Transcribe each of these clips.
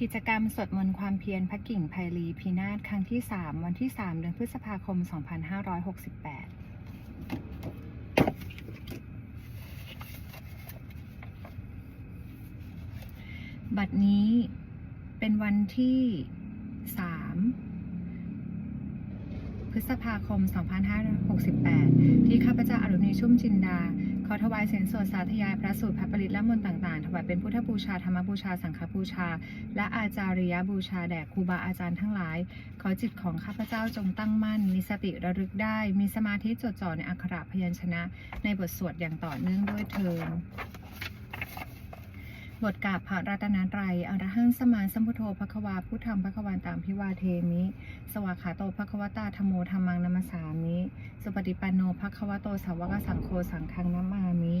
กิจกรรมสวดมนต์ความเพียรพระกิ่งไพลีพีนาศครั้งที่ 3 วันที่ 3 เดือนพฤษภาคม 2568บัดนี้เป็นวันที่ 3 พฤษภาคม 2568 ที่ข้าพเจ้าอรุณีชุ่มจินดา ขอถวายเสียงสวดสาธยายพระสูตรพระปริตและมนต์ต่างๆ ถวายเป็นพุทธบูชาธรรมบูชาสังฆบูชา และอาจาริยบูชาแด่ครูบาอาจารย์ทั้งหลาย ขอจิตของข้าพเจ้าจงตั้งมั่น มีสติระลึกได้ มีสมาธิจดจ่อในอักขระพยัญชนะ ในบทสวดอย่างต่อเนื่องด้วยเทิน บทกาบพระรัตนตรัยอรหังสมมาสัมพุทโธภควาพุทธังภควันตามพิวาเทมิ สวากขาโตภควตาธรรมโมธรรมังนัมสสามิ สุปฏิปันโนภควโตสาวกสังโฆสังฆังนัมมามิ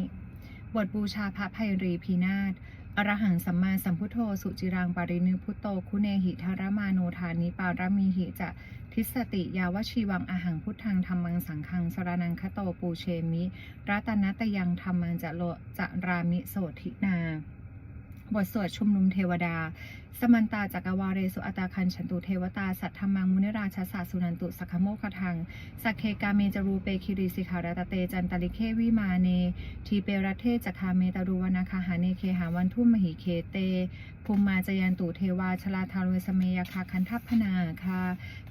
บทบูชาพระภัยรีพีนาศอรหังสัมมาสัมพุทโธสุจิรังปารินิพุตโตคุเนหิธารมาโนทานิปารมีหิจะทิสติยาวชีวังอาหังพุทธังธรรมังสังฆังสรนังคโตปูเชมิรัตนตยังธรรมังจะโลจะรามิโสทินา บทสวดชุมนุมเทวดา สมันตาจักรวาเรสุอัตาคันฉันตุเทวตา สัทธรรมังมุนิราชสาสุนันตุสักขโมคทัง สักเคกาเมจรูเปคิริสิขารตเตจันตลิเควิมาเน ทีเปรเทจักาเมตารุวนาคาหาเนเคหาวันทุ่มมหิเคเตภูมิมาจยันตุเทวาชลาทารุสเมยคาคันทัพพนาคา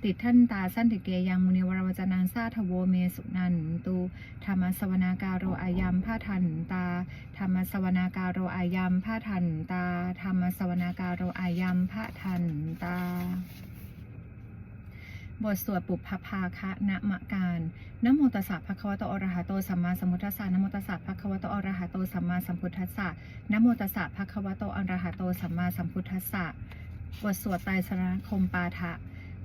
ติดท่านตาสั้นติเกยังมุนิวรวจนังซาทโวเมสุนันตุธรรมสวนาการโรอายัมพาทันตาธรรมสวนาการโรอายัมพาทันตาธรรม นาการโรอายัมพระทันตา บทสวดปุพพาคะนะมะการนโมตัสสะภะคะวะโตอรหะโตสัมมาสัมพุทธัสสะนโมตัสสะภะคะวะโตอรหะโตสัมมาสัมพุทธัสสะนโมตัสสะภะคะวะโตอรหะโตสัมมาสัมพุทธัสสะบทสวดไตรสรณคมปาทะ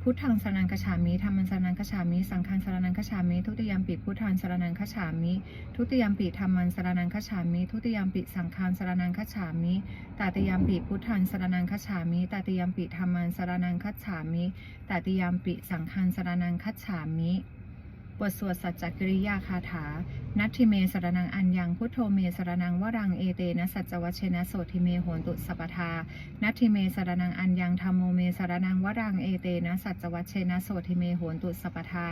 พุทธังสรนังคฉามิธรรมังสรนังคฉามิ สังฆังสรนังคฉามิ ทุติยมปิพุทธังสรนังคฉามิ ทุติยมปิธรรมังสรนังคฉามิ ทุติยมปิสังฆังสรนังคฉามิตติยมปิพุทธังสรนังคฉามิตติยมปิธรรมังสรนังคฉามิตติยมปิสังฆังสรนังคัจฉามิ บทสวดสัจจกริยาคาถา นัตถิเมสรนังอัญญังพุทโธเมสรนังวรังเอเตนะสัจจวัชเชนะโสทิเมโหนตุสัปทา นัตถิเมสรนังอัญญังธรรมโมเมสรนังวรังเอเตนะสัจจวัชเชนะโสทิเมโหนตุสัปทา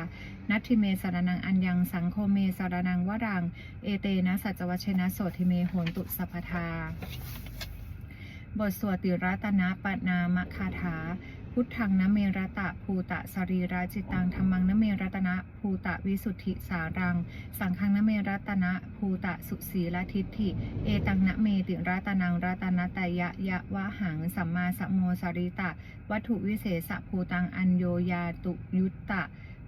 นัตถิเมสรนังอัญญังสังโฆเมสรนังวรังเอเตนะสัจจวัชเชนะโสทิเมโหนตุสัปปทา บทสวดติรัตนะปนามคาถา พุทธังนเมรตะภูตะสรีราจิตังธรรมังนเมรตนะภูตะวิสุทธิสารัง สังฆังนเมรตนะภูตะสุสีละทิฏฐิ เอตังนเมติรัตนังรัตนตยะยะวะหังสัมมาสัมโมสริตะ วัตถุวิเศษภูตังอัญโยยาตุยุตตะ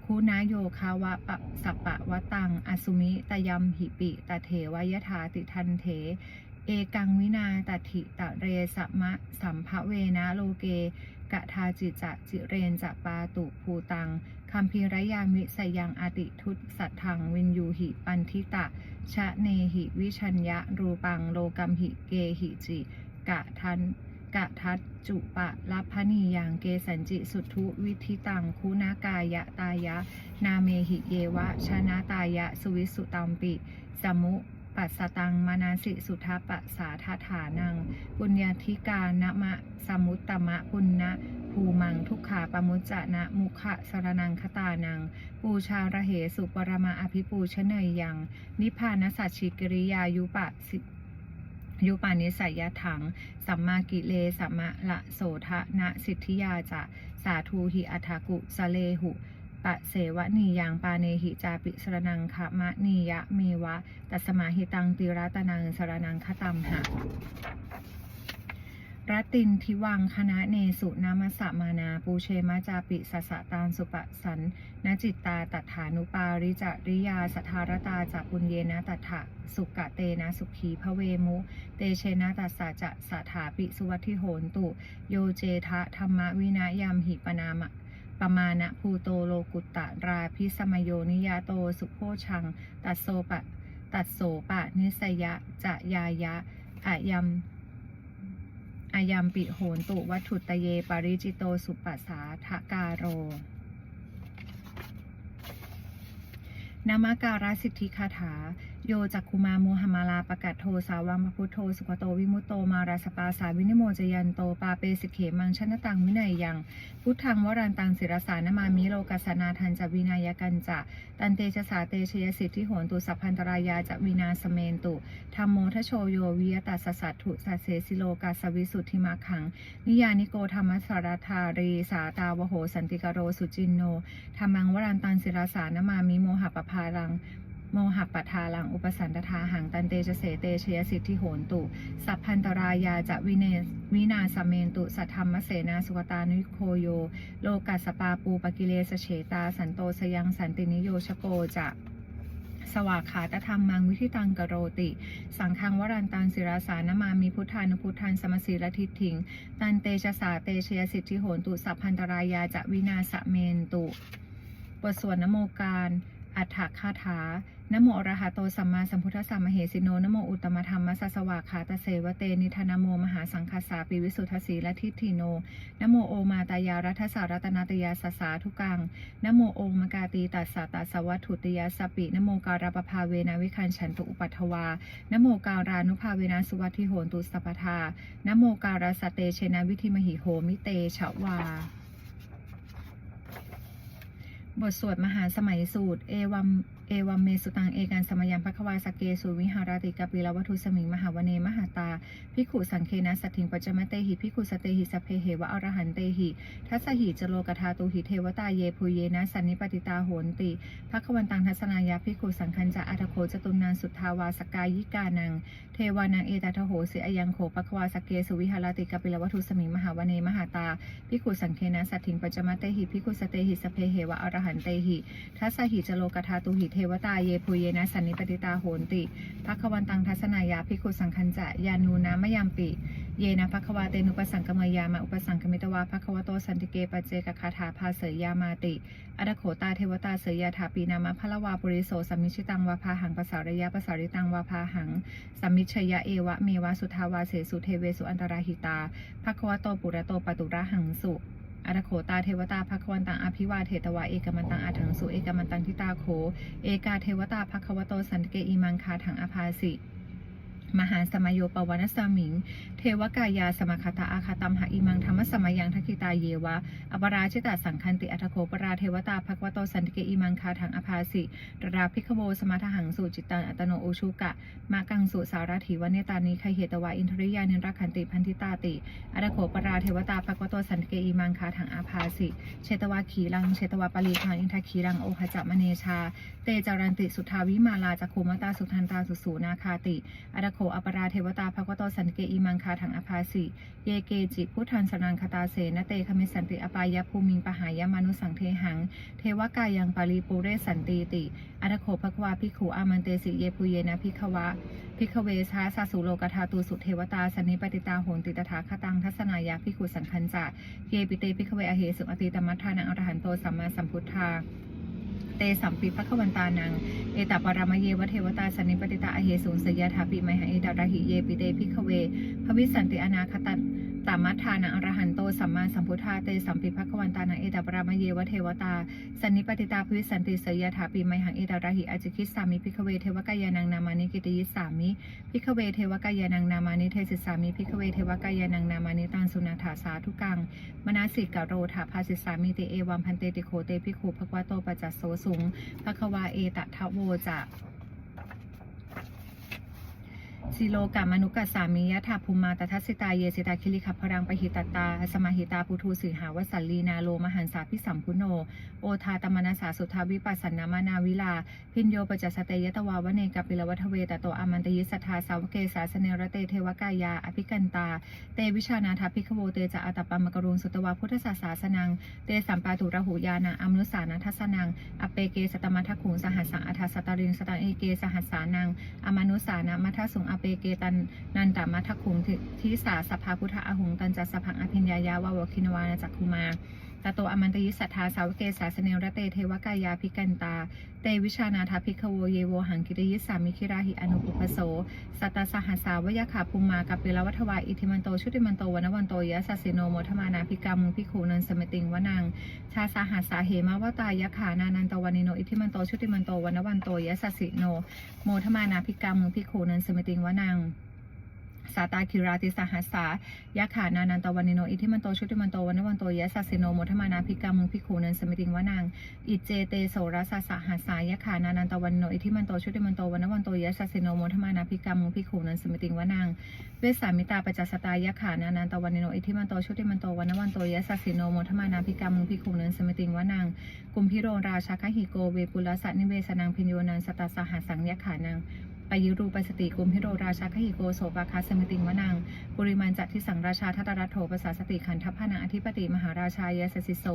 คุณาโยคาวะปะสัปปะวะตัง อสุมิตยมหิปิตเถวยถาติทันเถ เอกังวินาตถิตะเรสมะสัมภเวนะโลเก กะทาจิจะจิเรนจะปาตุภูตังคัมภีรยามิสยังอาติทุตสัทธังวินยูหิปันทิตะ ชะเนหิวิชัญญะรูปังโลกัมหิเกหิจิ กะทันกะทัตจุปะลัพนียังเกสันจิสุทุวิธิตังคุณากายะตายะ นาเมหิเยวะชนะตายะ สุวิสุตัมปิสมุ ปัสสตังมานาสิสุทัปะสาทาฐานัง ปุญญาธิกานมะสมุตตมะปุณณะภูมังทุกขาปมุจจะนะมุขะสรนังคตานัง ปูชาระเหสุปรมาอภิปูชเนยยัง นิพพานสัจฉิกิริยายุปะสิยุปานิสัยยถัง สัมมากิเลสัมมะละโสทะนะสิทธิยาจะ สาธุหิอัฐากุสเลหุ ปะเสวะนียังปาเนหิจาปิสรนังคะมะนียะเมวะ ตัสมาหิตังติรัตนังสรนังคตัมหะรัตินทิวังคณะเนสุนามสะมานาปูเชมาจาปิสสะตานสุปสันนจิตตาตัฐานุปาริจาริยาสทารตาจาปุญเยนะตัถะสุกะเตนะสุขีพระเวมุ เตเชนะตัสสะจะสถาปิสุวัติโหนตุ โยเจทะธรรมวินายามหิปนามะ ปมาณะภูโตโลกุตตะราพิสมโยนิยาโตสุโพชัง ตัสโซปะ ตัดโสปะ นิสยะจะยายะอายัมอายัมปิโหนตุวัตถุตเยปาริจิโตสุปัสสาทะการโรนามาการสิทธิคาถา โยจักคุมาโมหมาลาปะกัดโทสาวังพพุทโธสุขโตวิมุตโตมาราสปาสาวินิโมจยันโตปาเปสิเขมังชนตังวินัยยัง พุทธังวรันตังศิรสานมามิโลกัสนาทันจวินายกันจะตันเตชะสาเตชยสิทธิโหนตุสัพพันตรายาจวินาสเมนตุธรรมโมทโชโยวิยตัสสัตถุสัสเสสิโลกาสวิสุทธิมาขัง นิยานิโกธรรมสารธารีสาตาวโหสันติกโรสุจินโนธรรมังวรันตังศิรสานมามิโมหปภารัง โมหะปทาลังอุปสันตทาหังตันเตชะเสเตชยสิทธิโหนตุ สัพพันตรายาจะวิเนวินาสเมนตุ สัทธรรมเสนาสุกตานุโคโย โลกัสปาปูปกิเลสเฉตา สันโตสยังสันตินิโยชโกจะสวากขาตธรรมมังวิธิตังกโรติ สังฆังวรันตังศิราสานามามีพุทธานุพุทธันสมสีลทิฏฐิง ตันเตชะสาเตชยสิทธิโหนตุสัพพันตรายาจะวินาสเมนตุ บทสวดนโมการ อัฏฐคาถานโมอรหะโตสัมมาสัมพุทธัสสะมเหสิโนนโมอุตตมธรรมสัสสวาคาตเสวเตนิธานโมมหาสังคสาปิวิสุทธสีและทิฏฐิโนนโมโอมาตายารัฐสารัตนาตยาสสาทุกังนโมโอมกาตีตัสสะตัสวัตถุตยาสปินโมการปภาเวนะวิคันฉันตุอุปัทวานโมการานุภาเวนะสุวัตถิโหนตุสัพพทานโมการาสเตเชนะวิธิมหิโหมิเตชวา บทสวดมหาสมัยสูตร เอวัม เอวัมเมสุตังเอกันสมยังพระควาสเกสุวิหารติกาปิลวัตุสมิงมหาวเนมหาตาพิขุสังเคนะสัตถิงปัจจมเตหิพิขุสเตหิสเพเหวะอรหันเตหิทัสหิจโลกธาตุหิเทวตาเยภูเยนะสันนิปติตาโหนติพระควันตังทัศนายาพิขุสังคัญจะอัตโคจตุนานสุทธาวาสกายิกานังเทวานังเอตทโหสิอยังโขปะควาสเกสุวิหารติกาปิลวัตุสมิงมหาวเนมหาตาพิขุสังเคนะสัตถิงปัจจมเตหิพิขุสเตหิสเพเหวะอรหันเตหิทัสหิจโลกธาตุหิเทวตาเยภูเยนะสันนิปติตาโหนติภควันตังทัศนายาภิกขุสังคัญจะยานูนะมะยามปิ เยนะภควาเตนุปสังกมยามาอุปสังกมิตวาภควโตสันติเกปเจกคาถาภาเสยยามาติอดโขตาเทวตาเสยยาถาปีนามะพละวาปุริโสสัมมิชิตังวาพาหังภาษาระยะภาษาริตังวาพาหังสัมมิชยะเอวะเมวะสุทาวาเสสุเทเวสุอันตราหิตาภควโตปุระโตปตุระหังสุ อัตโขตาเทวตาภควันตังอภิวาเทตวะเอกมันตังอัถังสุเอกมันตังทิตาโข เอกาเทวตาภควโตสันเกอิมังคาถังอภาสิมหาสมโยปวานสามิงเทวกายาสมคตาอาคาตัมหาอิมังธรรมสมัยยังทักิตาเยวะ อปราชิตาสังคันติอัตโคปราเทวตาภควโตสันติเกอิมังคาถังอภาสิตราภิกขโวสมาทหังสุจิตตังอัตโนโอชุกะมากังสุสาราถิวเนตานิไคเหตวาอินทริยานิรักขันติพันธิตาติอัตโขปราเทวตาภควโตสันติเกอิมังคาถังอาภาสิเชตวาขีรังเชตวาปรีคังอินทขีรังโอหจัมเนชา เตจารันติสุทาวิมาลาจักโคมตาสุทันตาสุสูนาคาติอัตโขอปราเทวตาภควโตสันติเกอิมังคาถังอภาสิ เยเกจิพุทธันสนังคตาเสนเตคมิสันติอปายภูมิงปหายมานุสังเทหัง เทวกายังปารีปุเรสันติติอัตโขภควาภิขุอามันเตสิเยปุเยนะภิขวะภิกขเวชาสาสุโลกธาตูสุเทวตาสนนิปติตาโหนติตถาคตังทัศนายาภิขุสังคัญจะเยปิเตภิกขเวอเหสุอติตมัทธานังอรหันโตสัมมาสัมพุทธา เตสัมปิภควันตานัง เอตปารามเยวเทวตาสนนิปติตาอเหสุสยถาปิไมหะเอดาราหิเยปิเตภิกขเวภวิสันติอนาคตันตามัทธานังอรหันโตสัมมาสัมพุทธาเตสัมปิภควันตานังเอตปรามเยวเทวตาสันนิปติตาภวิสันติเสยถาปิไมหังเอดาราหิอจิคิสสามิภิกขเวเทวกายานังนามานิกิตยิสามิพิกขเวเทวกายานังนามานิเทศิสามิพิกขเวเทวกายานังนามานิตังสุนาถาสาทุกังมนาสิกะโรธาภาสิสามิเตเอวัมพันเตติโคเตพิกขุภควะโตปัจจสโสสุงฆ์พระควาเอตทะโวจะ สิโลกามนุกัสสามิยะถาภูมาตทัสสิตาเยสิตาคิริขัพรังปหิตตา สมาหิตาปุทูสือหาวสัลลีนาโลมหันสาพิสัมพุโน โอทาตมนาสาสุทาวิปัสสนามานาวิลา พินโยปจัสเตยตวาวเนกัปปิลวัทเวตโตอมันตยิสัทธาสาวเกสาสเนรเตเทวกายา อภิกันตา เตวิชานาทาภิกขโวเตจะอัตปามกรุงสุตวาพุทธศาสาสนัง เตสัมปาตุระหูยานาอมนุสานาทัสนัง อเปเกสตมัทขุงสหัสสังอัทาสตาริงสตังเอเกสหัสสานัง อมนุสานามัทสุงอเปเกตันนันตามัทขุงทิสาสภาพุทธอหุงตันจัสพังอภิญญายาวาวคินวานาจักคุมา ตโตอมันตยิสัทธาสาวกเกสาสเนรเตเทวกายาภิกันตา เตวิชานาถาภิกขโวเยโวหังกิริยิสามิคิราหิอนุปุปโส สัตตสหัสสาวยขาภูมากับเปลวัฏวาอิทิมันโตชุติมันโตวนวันโตยะสัสิโนโมทมานาภิกามุงพิขูนันสมติงวนัง ชาสหัสสาเหมาวตายะขานานันตวานิโนอิทิมันโตชุติมันโตวนวันโตยะสัสิโน โมทมานาภิกามุงพิขูนันสมติงวนัง สาตาคิราติสหัสสายะขานานันตวานิโนอิทิมันโตชุติมันโตวันวันโตยะสัสิโนโมทมานาภิกามุงพิขูนันสมิติงวนังอิเจเตโสรัสสะหัสสายะขานานันตวันิโนอิทิมันโตชุติมันโตวันวันโตยะสัสิโนโมทมานาภิกามุงพิขูนันสมิติงวนังเวสสามิตาปจัสตายะขานานันตวันิโนอิทิมันโตชุติมันโตวันวันโตยะสัสิโนโมทมานาภิกามุงพิขูนันสมิติงวนังกุมพิโรราชาคหิโกเวปุลสัตนิเวสนังพิญโยนันสตัสสหัสสังยะขานัง ปยุรูปสติกุมพิโรราชาคหิโกโสปาคาสมิติงวนังปุริมันจัตทิสังราชาทัตรัตโถภาษาสติขันธพานังอธิปติมหาราชายสสิโส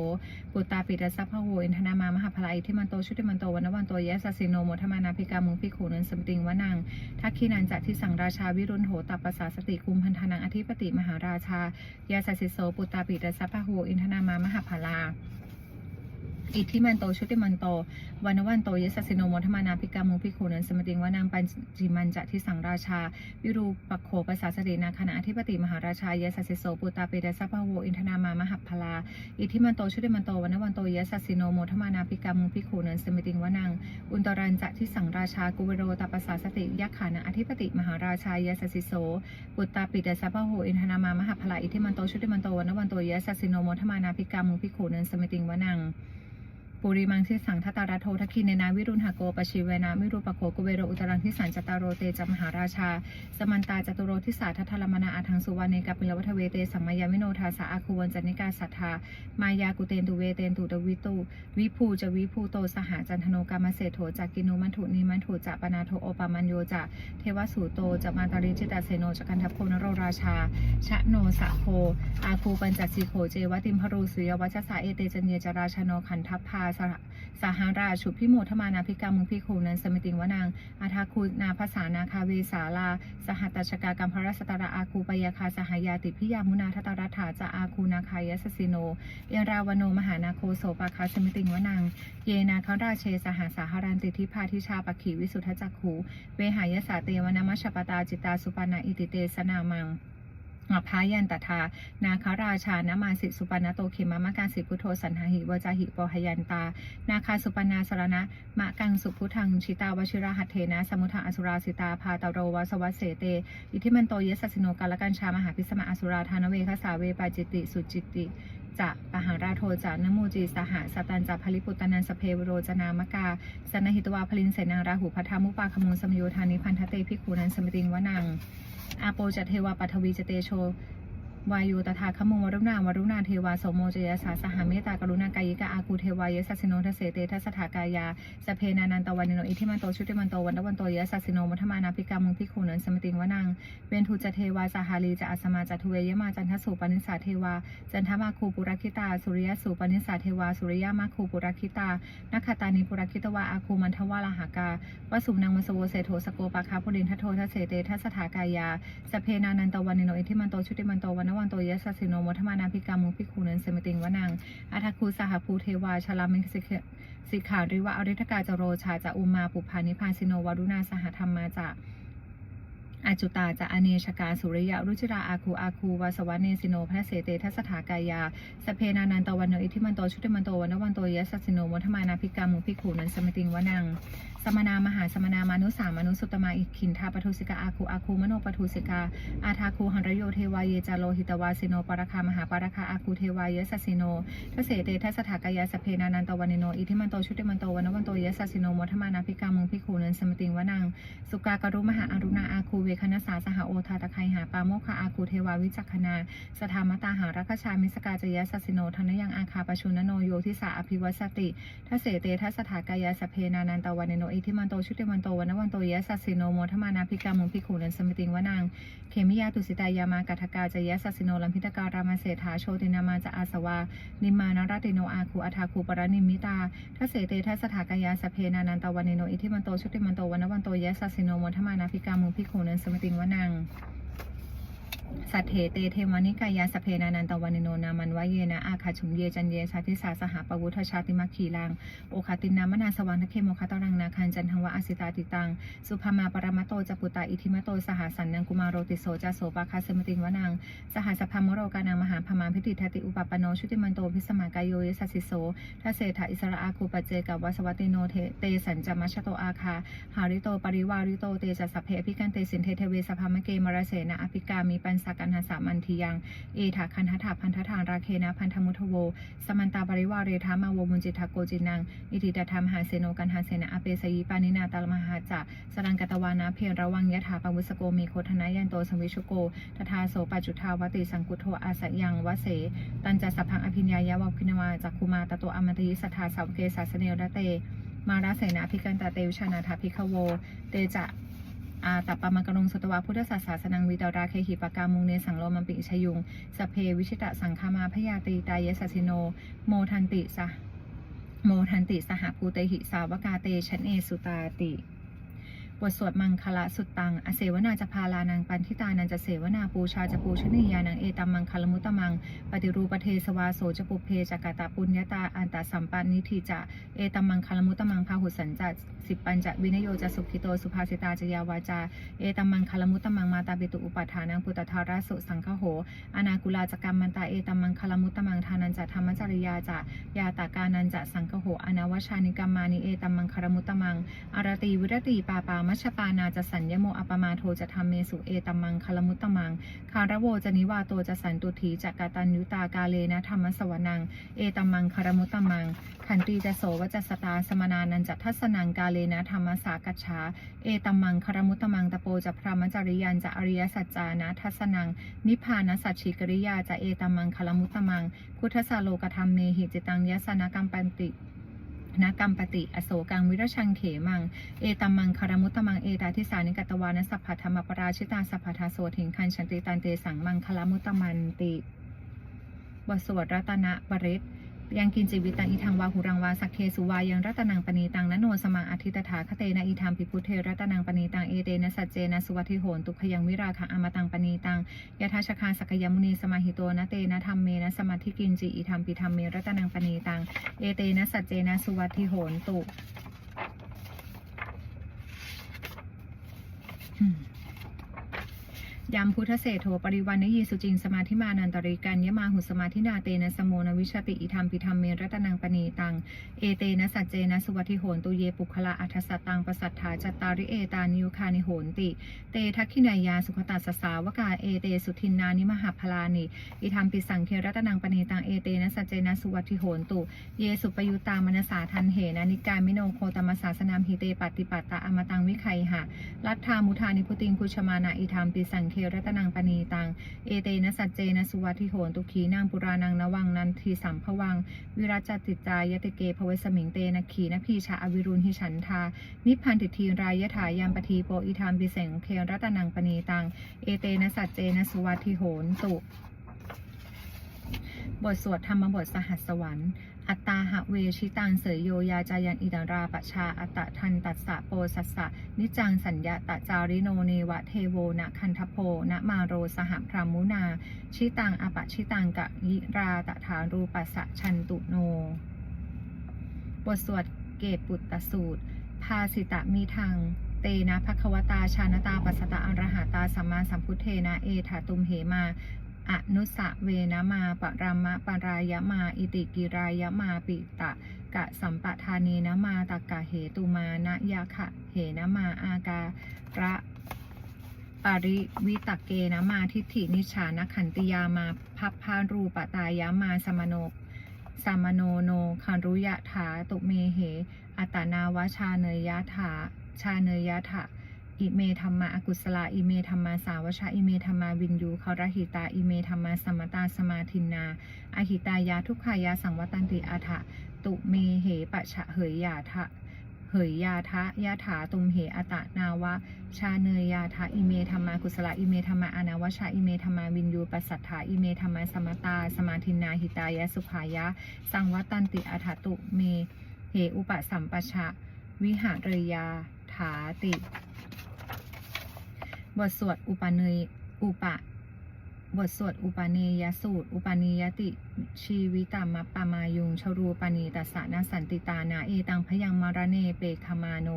ปุตตาปิตสัพพะโวอินทนามามหาพลายที่มันโตชุติมันโตวันวันโตยสสิโนโมทมานาภิกามุงพิขูนันสมติงวนังทักขีนันจัตที่สังราชาวิรุณโหตัปปสาสติกุมพันธนังอธิปติมหาราชายาสสิโสปุตตาปิตสัพพะโวอินทนามามหาพลา อิทธิมันโตชุติมันโตวันวันโตยสสสิโนโมทมานาภิกามุงพิขูนันสมติงวานางปัญจิมันจะที่สังราชา วิรูปัโขภาษาสตินาคณะอธิปติมหาราชายสสสิโสปุตตาเปเดสัพพะโวอินทนามามหัพพลาอิทธิมันโตชุติมันโตวันวันโตยสสสิโนโมทมานาภิกามุงพิขูนันสมติงวานางอุนตรันจะที่สังราชากุเวโรตปปสาสติยักขานะอธิปติมหาราชายสสสิโสปุตตาปิเดสัพพะโวอินทนามามหัพพลาอิทธิมันโตชุติมันโตวันวันโตยสสสิโนโมทมานาภิกามุพิขูนันสมติงวานาง ปุริมังทิสังทตาราโททักขินเนนาวิรุณหโกปชิเวนะวิรูปโคกุเวโรอุตรังทิสันจตารโรเตจมหาราชา สมันตาจตุโรทิสาทัทธลมนาอาทังสุวรรณเนกัปปิลวัฒเวเตสัมมายามิโนทาสาอาคูวันจันิกาสัทธามายากุเตนตุเวเตนตุตวิตุวิภูจะวิภูโตสหจันทโนกามเศโถจักกินุมันถุนิมันถุจะปนาโทโอปามัญโยจะเทวสูโตจะมาตาริจิตาเสโนจะกันทัพโพนโรราชา ชะโนสะโพอาคูปัญจสีโขเจวติมพรูสุยวัชสาเอเตจันเยจราชโนขันทัพพาสหสหราชุพิโมทมานาภิกามุงพิโคนันสมิติงวนางอาทาคูนาภาษานาคาเวสาลา สหัตชกากัมพระสตระอาคูปยาคาสหายาติพิยามุนาทตรัฐาจะอาคูนาคายสสิโน เอราวโนมหานาโคโสปาคาสมิติงวนางเยนาคาราเชสหาสาหารันติทิพาทิชาปขีวิสุทธจักขูเวหายสาเตวนามชปตาจิตาสุปานาอิติเตสนามัง อภายันตถานาคาราชานามาสิสุปนโตเขมามะการสิพุทโธสันหหิวจาหิปหยันตา นาคาสุปนาสรณะ มะกังสุพุทังชิตาวชิราหัตเถนะ สมุทาอสุราสิตา พาตาโรวสวัสเสเต อิทิมันโตเยสัสสิโนกาลกันชามหาพิสมาอสุราธานเวคสาเวปาจิติสุจิติจะปหาราโทจะนโมจีสหสตันจะพลิปุตตนันสเพวโรจนามกาสนหิตวาพลินเสนาราหูพัทธามุปาขมูลสมโยธานิพันธเตพิกขูนันสมติงวนัง อาโปจัตเทวาปัทวีจเตโช วายุตถาคมงวรุณาวรุณาเทวาโสโมจยสาสหเมตตากรุณากายิกาอาคูเทวายสัสสิโนทเสเตทัสถากายาสเพนานันตวันนิโนอิทิมันโตชุติมันโตวันตวันโตยสัสสิโนมัทมานาภิกามุงพิคูนันสมติงวนังเวนทุจเทวาสาหาลีจะอัสมาจัตุเวยมาจันทสุปนิสาเทวาจันทมาคูปุรคิตาสุริยสุปนิสาเทวาสุริยมาคูปุรคิตานักขตานิปุรคิตวาอาคูมันทวาลหากาวสุนังมสโวเสโทสโกปาคาพุรินทโททเสเตทัสถากายาสเพนานันตวันโนอิทิมันโตชุติมันโตวันวันโตยสัสสิโนโมทมานาภิกามุพิคูนันเสมิติงวนังอาทาคูสหภูเทวาชลามิสิกสิขาริวะอริทกาจโรชาจะอุมาปุพานิพานสิโนวารุณาสหธรรมมาจะอาจุตาจะอเนชกาสุริยะรุจิราอาคูอาคูวาสวะเนสิโนพระเสเตทัสถากายาสเพนานันตวันโนอิทิมันโตชุติมันโตวันวันโตยสัสสิโนโมทมานาภิกามุพิคูนันเสมิติงวนัง สมนามหาสมนามานุสามานุสุตมาอิขินทาปทุสิกาอาคูอาคูมโนปทุสิกาอาทาคูหันรโยเทวายเยจาโลหิตวาสิโนปรคามหาปรคาอาคูเทวายสัสสิโนทเสเตทัสถากายาสเพนานันตวันิโนอิทิมันโตชุติมันโตวันวันโตเยสสิโนมทมานาภิกามุงพิคูนันสมติงวนังสุกากรุมหาอารุณาอาคูเวคณสาสหโอทาตะไคหาปาโมคาอาคูเทวาวิจักขณาสธามตาหารักชามิสกาจยสสิโนธนยังอาคาปชุนโนโยทิสาอภิวัสติทเสเตทัสถากายาสเพนานันตวันิโนอิทิมันโตชุติมันโตวันวันโตยะสัสสิโนโมทมานาภิกามุงพิขุนันสมิติงวนังเขมิยาตุสิตายามากัทกาจยะสัสสิโนลัมพิตการามาเศรษฐาโชตินามาจะอาสวา นิมานารติโนอาคูอัทาคูปรนิมิตาทัศเสเตทัสสถากายาสเพนานันตวันิโนอิทิมันโตชุติมันโตวันวันโตยะสัสสิโนโมทมานาภิกามุงพิขุนันสมิติงวนัง สัทเถเตเทวานิกายาสพเพนานันตวานิโนนามันวะเยนะอาคาชุมเยจันเยชาติสาสหปวุทธชาติมัคคีลังโอคาตินามนาสวรรคเคโมคาตรังนาคันจันทังวะอสิตาติตัง สุภามาปรมตโตจปุตตาอิทิมโตสหสันนังกุมารโรติโสจาโสปาคาสมติงวนังสหสพามโรกานังมหาพมาพิติทติอุปปโนชุติมันโตพิสมากายโยยสัสสิโสทัเศธาอิสระอาคูปเจกับวสวัติโนเทเตสัญจมัชโตอาคาหาริโตปริวาริโตเตจัสสพเพอภิกันเตสินเทเทเวสภามเกมรเสนะอภิกามีปันสกันหาสามันทียัง เอถาคันทถาพันธทานราเคนะพันธมุทโว สมันตาปริวาเรธามาวมุนจิตาโกจินัง อิติตธรรมหาเสโนกันหาเสนะอเปสยีปานินาตาลมหาจะสรังกตวานาเพรระวังยะถาปวุสโกมีโคทนายันโตสวิชุโกททาโสปจุทาวติสังกุโทอาสยังวเส ตันจะสัพพังอภิญญายะวะพินวาจักคุมาตโตอมติสัทธาสาวเกสาสเนรเตมาราเสนาภิกันตาเตวิชานาถาภิกขโว เตจะ อาตัปปามังกรงสตวะพุทธศาสาสนังวิตาราเคหิปกามุงเนสังโลมัมปิชยุงสเพวิชิตะสังคามาพยาตีตายสัสสิโน โมทันติสะโมทันติสหภูเตหิสาวกาเตชันเอสุตาติ บทสวดมังคละสุตตัง อเสวนาจะพาลานังปันทิตานันจะเสวนาปูชาจะปูชนียานังเอตัมมังคลมุตตมัง ปฏิรูปเทสวาโสจะปุเพจักตาปุญญาตาอันตาสัมปันนิธิจะ เอตัมมังคลมุตตมังพาหุสันจะสิบปัญจะวินโยจะสุขิโตสุภาสิตาจะยาวาจา เอตัมมังคลมุตตมังมาตาปิตุอุปัฏฐานังปุตตาราสุสังคโห อนากุลาจกรรมมันตาเอตัมมังคลมุตตมังทานันจะธรรมจริยาจะยาตากานันจะสังคโห อนาวชานิกรรมานิเอตัมมังคลมุตตมังอารตีวิรตีปาปามชปานาจะสัญญโมอปมาโทจะทำเมสุเอตมังคลมุตตมัง คาระโวจะนิวาโตจะสันตุถีจะกาตัญยุตากาเลนะธรรมสวนัง เอตมังคารมุตตมัง ขันตีจะโสวจะสตาสมนานันจะทัศนังกาเลนะธรรมสากัจฉาเอตมังคารมุตตมังตะโปจะพระมจริยันจะอริยสัจจานะทัศนัง นิพพานสัจฉิกริยาจะเอตมมังคารมุตตมังพุทธสาโลกธรรมเมหิจิตังยสนกรรมปันติ นกรรมปติอโศกังวิรชังเขมัง เอตัมมังคารมุตตมังเอตาทิสานิกตวานสัพพธรรมปราชิตาสัพพทาโสถิงคันชันติตันเตสังมังคารมุตตมันติบสวดรัตนะบริษ ยังกินจิวิตังอิทังวาหุรังวาสักเคสุวายังรัตนังปณีตังนโนสมังอธิตถาคเตนะอิธามปิพุทเทรัตนังปณีตังเอเตนะสัจเจนะสุวัติโหนตุขยังวิราคะอมตังปณีตังยะทาชคาสักยมุนีสมาหิโตนะเตนะธรรมเมนะสมาธิกินจิอิธามปิธรรมเมรัตนังปณีตังเอเตนะสัจเจนะสุวัติโหนตุอืม ยามพุทธเศรษโธปริวันนยีสุจิงสมาธิมานันตริกันยมาหุสมาธินาเตนะสมโมนวิชติอิธรรมปิธรรมเมรัตนังปณีตัง เอเตนะสัจเจนะสุวัติโหนตุเยปุคละอัทสตตังปสัทธาจัตตาริเอตานิยุคานิโหนติ เตทักขินายาสุขตัสสาวกาเอเตสุทินนานิมหาพลานิอิธรรมปิสังเครัตนังปณีตังเอเตนะสัจเจนะสุวัติโหนตุเยสุปยุตตามนสาทันเหนะนิกายมิโนโคตมสาสนามหิเตปฏิปัตตะอมตังวิไคหะลัทธามุทานิพุติงพุชมานาอิธรรมปิสังเครัตนังปณีตัง เอเตนะสัจเจนะสุวัติโหนตุขีนางปุรานังนวังนันทีสัมภวัง วิรัจติจายติเกภเวสมิงเตนะขีนพีชาอวิรุณหิฉันทา นิพพันติทีรายถายามปทีโปอิธรรมปิเสงเครัตนังปณีตัง เอเตนะสัจเจนะสุวัติโหนตุ บทสวดธรรมบทสหัสสวรรค์ อัตตาหะเวชิตังเสยโยยาจายันอิตาราปชาอัตตะทันตัสสะโปสัสสะนิจังสัญญาตจาริโนเนวะเทโวนะคันทโพนะมาโรสหพรามุนา ชิตังอปะชิตังกะยิราตถารูปัสสะชันตุโน บทสวดเกตปุตตสูตร ภาสิตะมีทางเตนะภควตาชานตาปัสสตะอรหาตาสัมมาสัมพุทเทนะเอถาตุมเหมา อนุสะเวนะมาปรามะปรายะมา อิติกิรายะมาปิตะกะสัมปทานีนะมาตกะเหตุมานะยะขะเหนะมาอาการะปาริวิตเกนะมาทิฏฐินิชานขันติยามาพัพพารูปตายะมาสมโนสามโนโนคันรุยะถาตุเมเห อัตนาวชาเนยยะถาชาเนยยะถะ อิเมธรรมาอกุศลาอิเมธรรมาสาวชาอิเมธรรมาวินยูเขารหิตาอิเมธรรมาสมตาสมาทินนาอหิตายาทุกขายาสังวัตันติอาถะตุเมเหปะฉะเหยยาทะเหยยาทะยาถาตุมเหอตะนาวะ ชาเนยยาทะอิเมธรรมากุศลาอิเมธรรมาอนาวชาอิเมธรรมาวินยูปัสสัทธาอิเมธรรมาสมตา สมาทินาหิตายะสุขายะ สังวัตันติอาถะตุเมเหอุปสัมปชะ วิหารยาถาติ บทสวดอุปเนยอุปะบทสวดอุปาเนยสูตร อุปาเนยติ ชีวิตามะปามายุงชรูปานีตัสสะนาสันติตานาเอตังพยังมารเนเปคามาโน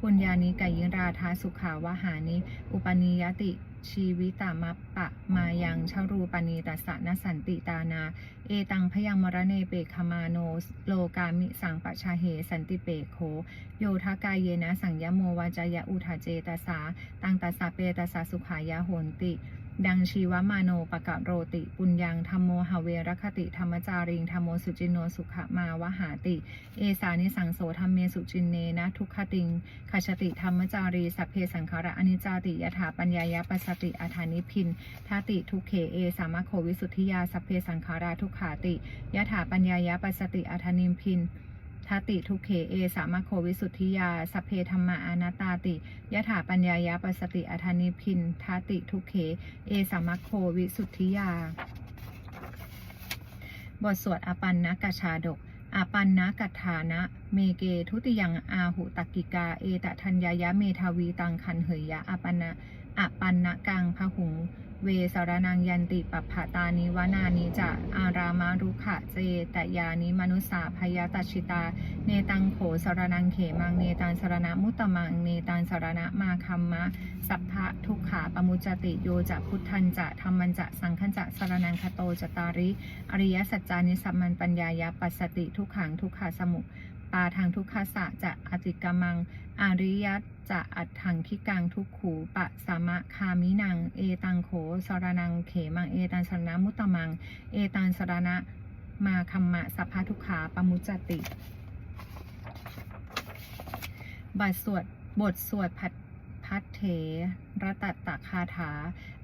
ปุญญานิกายิราธาสุขาวหานิ อุปานิยติ ชีวิตามัปปะมายังชรูปานีตัสนสันติตานา เอตังพยังมรเนเปคมาโนโลกามิสังปะชาเหสันติเปโค โยทากายเยนะสังยโมวาจายะอุทาเจตสา ตังตัสสะเปตสสะสุขายาโหนติ ดังชีวมาโนปะกะโรติ ปุญญังธรรมโมหเวรคติธรรมจาริงธรรมโมสุจินโนสุขมาวหาติ เอสานิสังโสธรรมเมสุจินเนนะทุกขติงขชติธรรมจารีสัพเพสังขาระอนิจจาติยถาปัญญายะปัสติอาธานิพินทาติทุกเขเอสามะโควิสุทธิยาสัพเพสังขาราทุกขาติยถาปัญญายะปัสสติอาธานิพิน ทาติทุเขเอ สามะโควิสุทธิยาสัพเพธรรมะอนัตตาติยะถาปัญญายาปัสติอาธานิพินทาติทุเขเอ สามัคโควิสุทธิยา บทสวดอปันนกชาดกอาปันนกัฏฐานะ เมเกทุติยังอาหุตักกิกา เอตทัญญายะเมทาวีตังคันเหยยะอปันนะอปันนะกังพหุงเวสารนังยันติปัปภาตานิวนานิจะอารามารุขะเจตยานิมนุสาพยาตชิตา เนตังโขสารนังเขมังเนตันสารณะมุตตมังเนตันสารณะมาคัมมะ สัพพะทุกขาปมุจติโยจะพุทธันจะธรรมันจะสังขันจะสารนังคโตจตาริ อริยสัจจานิสัมมันปัญญายาปัสสติทุกขังทุกขาสมุปาทางทุกขาสะจะอติกามัง อริยต จะอัดถังที่กังทุกขูปะสามะคามินัง เอตังโขสารนังเขมังเอตันสรณะมุตตมัง เอตันสรณะมาคัมมะสัพพะทุขาปมุจจติบัตสวดบทสวดผัด พัทเถรตัตตคาถา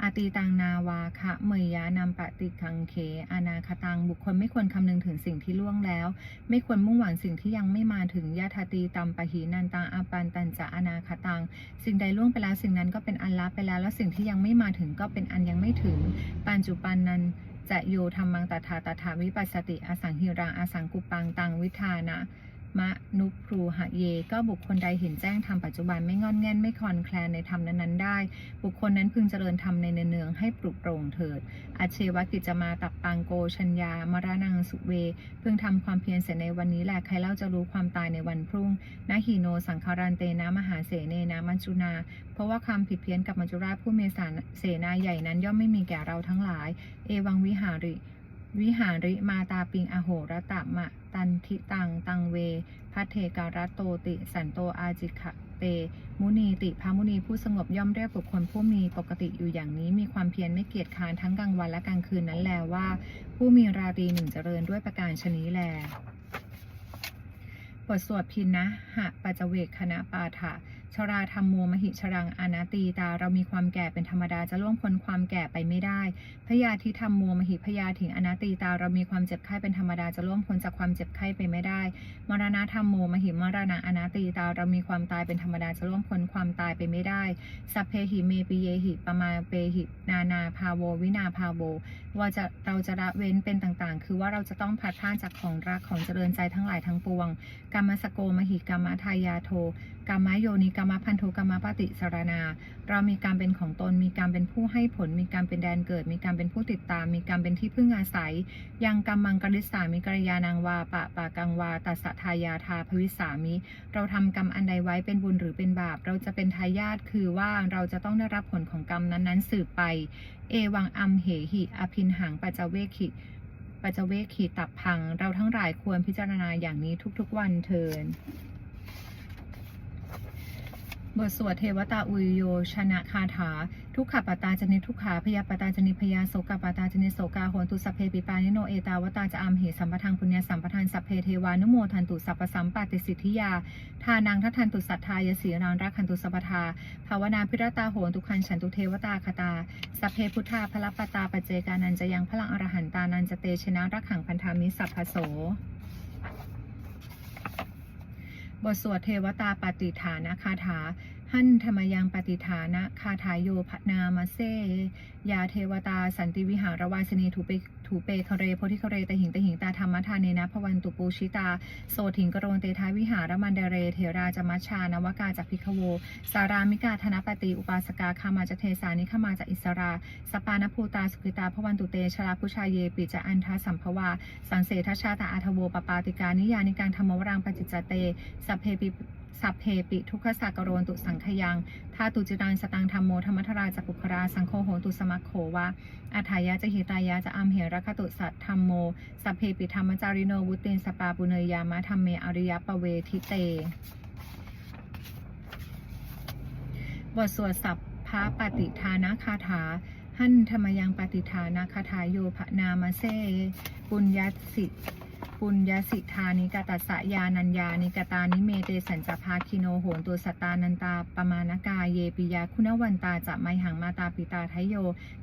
อาตีตังนาวาคะเมยยะนำปฏิคังเค อนาคตัง บุคคลไม่ควรคำนึงถึงสิ่งที่ล่วงแล้ว ไม่ควรมุ่งหวังสิ่งที่ยังไม่มาถึงยาทตีตัมปะหีนันตังอาปันตันจะอนาคตัง สิ่งใดล่วงไปแล้วสิ่งนั้นก็เป็นอันลับไปแล้ว แล้วสิ่งที่ยังไม่มาถึงก็เป็นอันยังไม่ถึง ปันจุปันนันจะโยธรรมังตถาตถาวิปัสสติ อสังหิรังอสังกุปังตังวิธานะ มะนุพรูหะเย ก็บุคคลใดเห็นแจ้งธรรมปัจจุบันไม่งอนแง่นไม่คลอนแคลนในธรรมนั้นๆได้ บุคคลนั้นพึงเจริญธรรมในเนืองๆให้ปลุกโปร่งเถิดอาเชวกิจจะมาตับปังโกชัญญามรณังสุเว พึงทำความเพียรเสร็จในวันนี้แหละใครเล่าจะรู้ความตายในวันพรุ่งนาหีโนสังคารันเตนะมหาเสเนนะมัจจุนา เพราะว่าความผิดเพี้ยนกับมัจจุราชผู้เมสารเสนาใหญ่นั้นย่อมไม่มีแก่เราทั้งหลาย เอวังวิหาริ วิหาริมาตาปิงอโหรตะมะ ตันทิตัง ตังเว พัเทการัตโตติ สันโตอาจิขะเตมุนีติพระมุนีผู้สงบย่อมเรียกบุคคลผู้มีปกติอยู่อย่างนี้ มีความเพียรไม่เกียจค้านทั้งกลางวันและกลางคืนนั้นแลว่า ผู้มีราตรีหนึ่งเจริญด้วยประการชนี้แลบทสวดพินนะหะปัจจเวกคณะปาถะชราธรรมโมมหิชรังอนาตีตา เรามีความแก่เป็นธรรมดาจะล่วงพ้นความแก่ไปไม่ได้ พยาธิธรรมโมมหิพยาถิงอนาตีตาเรามีความเจ็บไข้เป็นธรรมดาจะล่วงพ้นจากความเจ็บไข้ไปไม่ได้ มรณะธรรมโมมหิมรณะอนาตีตาเรามีความตายเป็นธรรมดาจะล่วงพ้นความตายไปไม่ได้ สัพเพหิเมปิเยหิปมาเปหินานาพาโววินาพาโวว่าจะเราจะละเว้นเป็นต่างๆ คือว่าเราจะต้องพัดพรากจากของรักของเจริญใจทั้งหลายทั้งปวงกรรมสโกมหิกรรมทายาโท กรรมโยนิกรรมพันธุกรรมปฏิสารนา เรามีการเป็นของตน มีการเป็นผู้ให้ผล มีการเป็นแดนเกิด มีการเป็นผู้ติดตาม มีการเป็นที่พึ่งอาศัย ยังกรรมังกริสามิกรยานังวาปะปะกังวาตัสสะทายาทาภวิสามิ เราทำกรรมอันใดไว้เป็นบุญหรือเป็นบาป เราจะเป็นทายาทคือว่าเราจะต้องได้รับผลของกรรมนั้นๆสืบไป เอวังอัมเหหิ อภินหังปัจจเวคิปัจจเวคิตับพัง เราทั้งหลายควรพิจารณาอย่างนี้ทุกๆวันเทิน บทสวดเทวตาอุยโยชนะคาถา ทุกขปตาจนิทุกขาพยาปตาจนิพยาโสกปตาจนิโสกาโหนตุสัพเพปิปานิโนเอตาวตาจะอามเหสัมปทางปุญญาสัมปทานสัพเพเทวานุโมทันตุสัพสัมปติสิทธิยา ทานังทัทันตุสัทธายสีรานรักขันตุสัพทาภาวนาพิรตาโหนตุคันฉันตุเทวตาคตาสัพเพพุทธาพละปตาปเจกานันจะยังพลังอรหันตานันจะเตชนะรักขังพันธามิสัพพโส บทสวดเทวตาปฏิฐานะคาถา หันธรรมยังปฏิฐานะคาถายโยพนามาเซยาเทวตาสันติวิหารวาสนีถูไป ถูเปคะเรโพธิคะเรตหิงตหิงตาธรรมทานเนนะพวันตุปูชิตา โสถิงกโรนเตทาวิหารมันเดเร เทราจมัชชานวกาจากพิคโว สารามิกาธนปฏิอุปาสกาคามาจเทสานิขมาจากอิสรา สปานภูตาสุขิตาพวันตุเตชลาพุชาเยปิจอันทาสัมภวา สังเสทชาตาอาทโวปปาติกานิยานิการธรรมวรังปจิจจเตสัพเพปิ สัพเพปิทุกขสักกโรนตุสังขยังทาตุจิตังสตังธรรมโมธรรมทราจักปุคราสังโฆโหตุสมัคโขวะอัฏายะจะหิตายะจะอัมเหรคตุสัตธรรมโม สัพเพปิธรรมจาริโนวุตินสปาปุเนยามะธรรมเมอริยปเวทิเต บทสวดสัพพะปฏิทานาคาถาหันธรรมยังปฏิทานาคาถาโยภนามาเซปุญญสิ ปุญญสิทานิกตัสสะยานัญญานิกตานิเมเตสัญจภาคิโนโหนตุสตานันตาปมาณกาเยปิยาคุณวันตาจะไมหังมาตาปิตาทยโย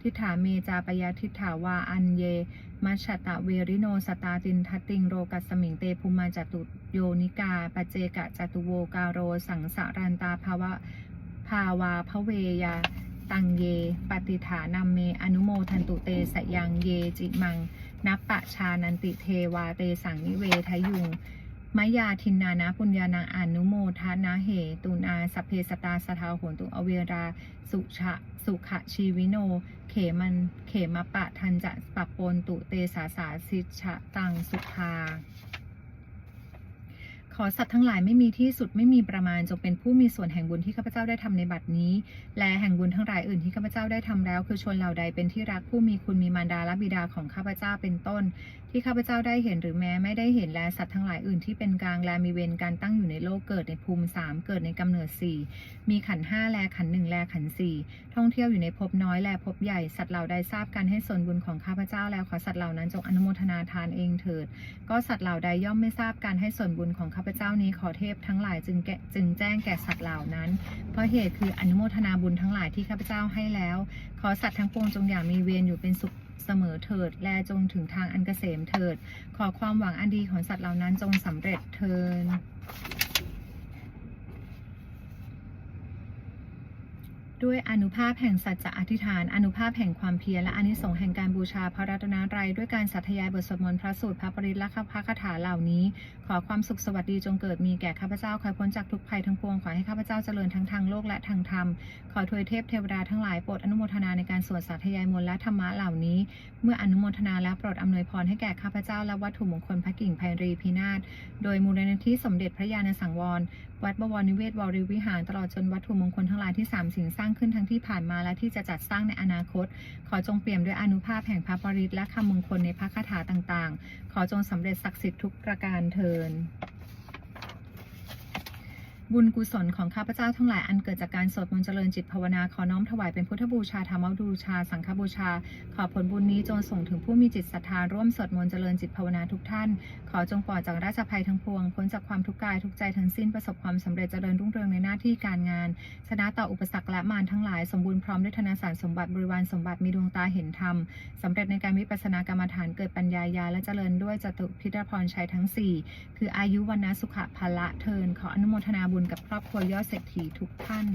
ทิฏฐาเมจาปยาทิฏฐาวาอันเยมัชตะเวริโนสตาตินทติงโรกัสสมิงเตภูมาจตุโยนิกาปเจกะจตุโวกาโร สังสารันตาภาวะภาวาพระเวยาตังเย ปฏิฐานัมเม อนุโมทันตุเตสยังเยจิมัง นับปะชานันติเทวาเตสังนิเวทยุงมยาทินนานะปุญญานาอนุโมทนาเหตุนาสพเพสตาสทาโหนตุอเวรา สุชะสุขะชีวิโน เขมันเขมปะทันจะปะปนตุเตสาสาสิชะตังสุภา ขอสัตว์ทั้งหลายไม่มีที่สุดไม่มีประมาณจงเป็นผู้มีส่วนแห่งบุญที่ข้าพเจ้าได้ทำในบัดนี้ และแห่งบุญทั้งหลายอื่นที่ข้าพเจ้าได้ทำแล้ว คือชนเหล่าใดเป็นที่รักผู้มีคุณมีมารดาและบิดาของข้าพเจ้าเป็นต้น ที่ข้าพเจ้าได้เห็นหรือแม้ไม่ได้เห็นแลสัตว์ทั้งหลายอื่นที่เป็นกลางแลมีเวรการตั้งอยู่ในโลกเกิดในภูมิสามเกิดในกำเนิดสี่มีขันห้าแลขันหนึ่งแลขันสี่ท่องเที่ยวอยู่ในภพน้อยแลภพใหญ่สัตว์เหล่าใดทราบการให้ส่วนบุญของข้าพเจ้าแล้วขอสัตว์เหล่านั้นจงอนุโมทนาทานเองเถิด ก็สัตว์เหล่าใดย่อมไม่ทราบการให้ส่วนบุญของข้าพเจ้านี้ขอเทพทั้งหลายจึงแกจึงแจ้งแก่สัตว์เหล่านั้น เพราะเหตุคืออนุโมทนาบุญทั้งหลายที่ข้าพเจ้าให้แล้ว ขอสัตว์ทั้งปวงจงอย่างมีเวรอยู่เป็นสุข เสมอเถิด และจงถึงทางอันเกษมเถิด ขอความหวังอันดีของสัตว์เหล่านั้นจงสำเร็จเถิน ด้วยอนุภาพแห่งสัจจะอธิษฐาน อนุภาพแห่งความเพียรและอนิสงส์แห่งการบูชาพระรัตนตรัยด้วยการสัทยายบทสวดมนต์พระสูตรพระปริตและพระคาถาเหล่านี้ ขอความสุขสวัสดีจงเกิดมีแก่ข้าพเจ้าขอพ้นจากทุกภัยทั้งปวงขอให้ข้าพเจ้าเจริญทั้งทางโลกและทางธรรม ขอทวยเทพเทวดาทั้งหลายโปรดอนุโมทนาในการสวดสาธยายมนต์และธรรมะเหล่านี้ เมื่ออนุโมทนาและโปรดอำนวยพรให้แก่ข้าพเจ้าและวัตถุมงคลพระกิ่งไพรีพินาศโดยมูลนิธิสมเด็จพระญาณสังวร วัดบวรนิเวศวรวิหารตลอดจนวัตถุมงคลทั้งหลายที่สามสิ่งสร้างขึ้นทั้งที่ผ่านมาและที่จะจัดสร้างในอนาคต ขอจงเปี่ยมด้วยอนุภาพแห่งพระปริตและคำมงคลในพระคาถาต่างๆ ขอจงสำเร็จศักดิ์สิทธิ์ทุกประการเทิน บุญกุศลของข้าพเจ้าทั้งหลายอันเกิดจากการสวดมนต์เจริญจิตภาวนาขอน้อมถวายเป็นพุทธบูชาธรรมบูชา สังฆบูชา ขอผลบุญนี้จงส่งถึงผู้มีจิตศรัทธาร่วมสวดมนต์เจริญจิตภาวนาทุกท่าน ขอจงปลอดจากราชภัยทั้งปวงพ้นจากความทุกข์กายทุกใจทั้งสิ้นประสบความสำเร็จเจริญรุ่งเรืองในหน้าที่การงาน ชนะต่ออุปสรรคและมารทั้งหลายสมบูรณ์พร้อมด้วยธนสารสมบัติบริวารสมบัติมีดวงตาเห็นธรรมสำเร็จในการวิปัสสนากรรมฐานเกิดปัญญายาและเจริญด้วยจตุพิทพรชัยทั้งสี่คืออายุวันนะสุขะละเทินขออนุโมทนาบุญกับครอบครัวยอดเศรษฐีทุกท่าน